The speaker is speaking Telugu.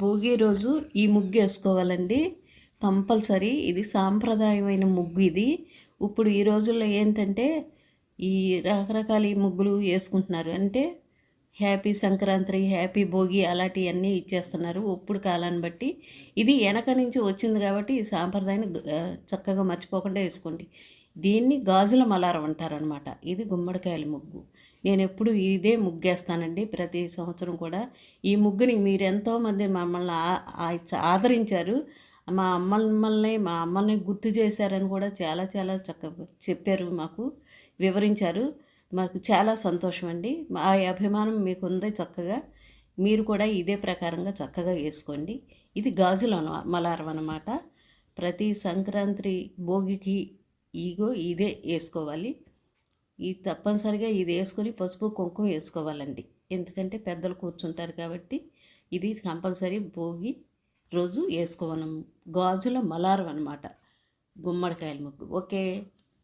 భోగి రోజు ఈ ముగ్గు వేసుకోవాలండి. కంపల్సరీ ఇది సాంప్రదాయమైన ముగ్గు ఇది. ఇప్పుడు ఈ రోజుల్లో ఏంటంటే ఈ రకరకాల ముగ్గులు వేసుకుంటున్నారు. అంటే హ్యాపీ సంక్రాంతి హ్యాపీ భోగి అలాంటివన్నీ ఇచ్చేస్తున్నారు ఇప్పుడు కాలాన్ని బట్టి. ఇది వెనక నుంచి వచ్చింది కాబట్టి ఈ సాంప్రదాయాన్ని చక్కగా మర్చిపోకుండా వేసుకోండి. దీన్ని గాజుల మలారం అంటారనమాట ఇది గుమ్మడికాయల ముగ్గు. నేను ఎప్పుడు ఇదే ముగ్గేస్తానండి. ప్రతి సంవత్సరం కూడా ఈ ముగ్గుని మీరు ఎంతోమంది మమ్మల్ని ఆదరించారు. మా అమ్మమ్మల్ని మా అమ్మల్ని గుర్తు చేశారని కూడా చాలా చాలా చక్కగా చెప్పారు మాకు వివరించారు. మాకు చాలా సంతోషం అండి మా అభిమానం మీకు ఉంది చక్కగా. మీరు కూడా ఇదే ప్రకారంగా చక్కగా వేసుకోండి. ఇది గాజుల మలారం అన్నమాట. ప్రతి సంక్రాంతి భోగికి ఈగో ఇదే వేసుకోవాలి. ఈ తప్పనిసరిగా ఇది వేసుకొని పసుపు కుంకుమ వేసుకోవాలండి. ఎందుకంటే పెద్దలు కూర్చుంటారు కాబట్టి ఇది కంపల్సరీ భోగి రోజు వేసుకోవడం గాజుల మలారం అనమాట గుమ్మడికాయల ముగ్గు. ఓకే.